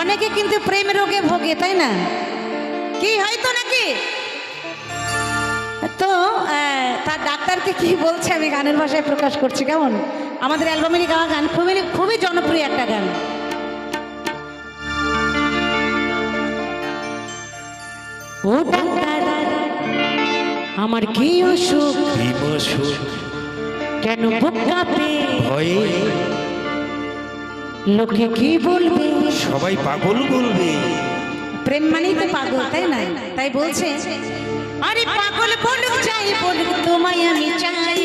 অনেকে কিন্তু প্রেম রোগে ভোগে তাই না? কি হয়তো নাকি? তো তার ডাক্তারকে কি বলছে? আমি গানের ভাষায় প্রকাশ করছি কেমন? আমাদের অ্যালবামেরই গাওয়া গান খুবই খুবই জনপ্রিয় একটা গান। ও ডাক্তার আমার কি অসুখ? কেন বুক কাঁপে ভয়ে? লোকে কি বলবে? সবাই পাগল বলবে। প্রেম মানেই তো পাগল তাই না? তাই বলছে। আরে পাগল বলুক চাই বলুক তোমায় আমি চাই।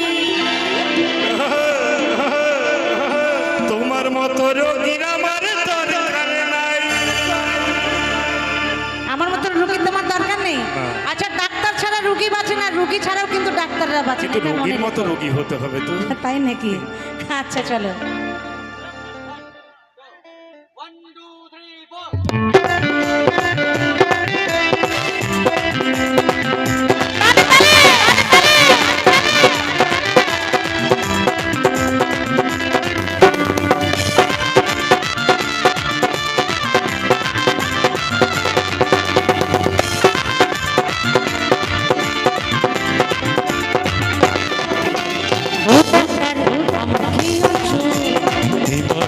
তোমার মতো রোগীর আমার দরকার নাই। আমার মতো রুগী তোমার দরকার নেই? হ্যাঁ। আচ্ছা ডাক্তার ছাড়া রুগী বাঁচে না রুগী ছাড়াও কিন্তু ডাক্তাররা বাঁচে রোগীর মতো। রোগী হতে হবে তো। তাই নাকি? আচ্ছা চলো।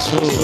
Jesús.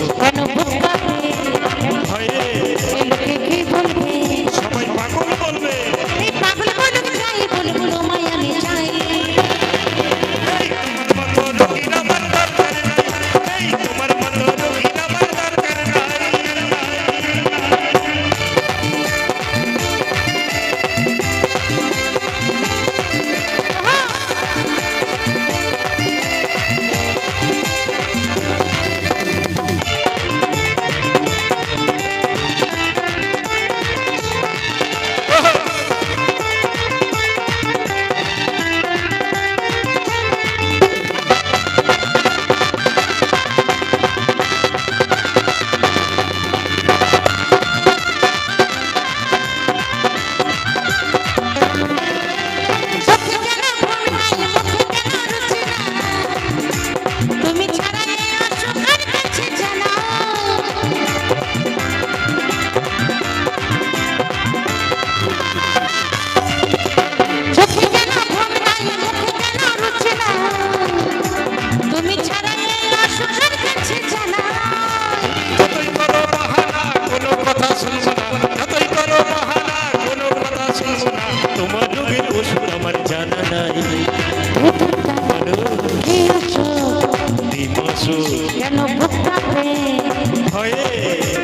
বিমসু কেন কাঁপে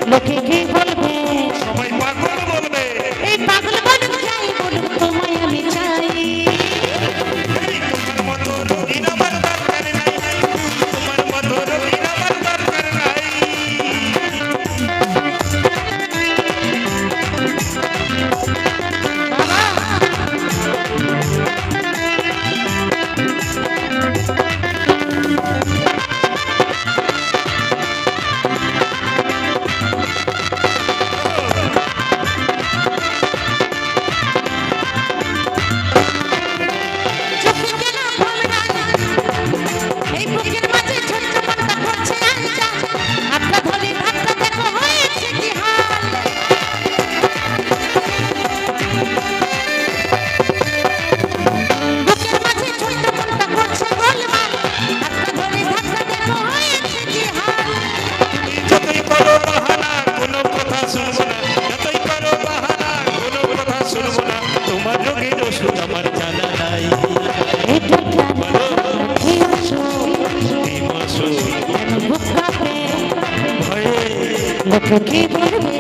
লোকে কাঁপে ভয়ে কি বলবে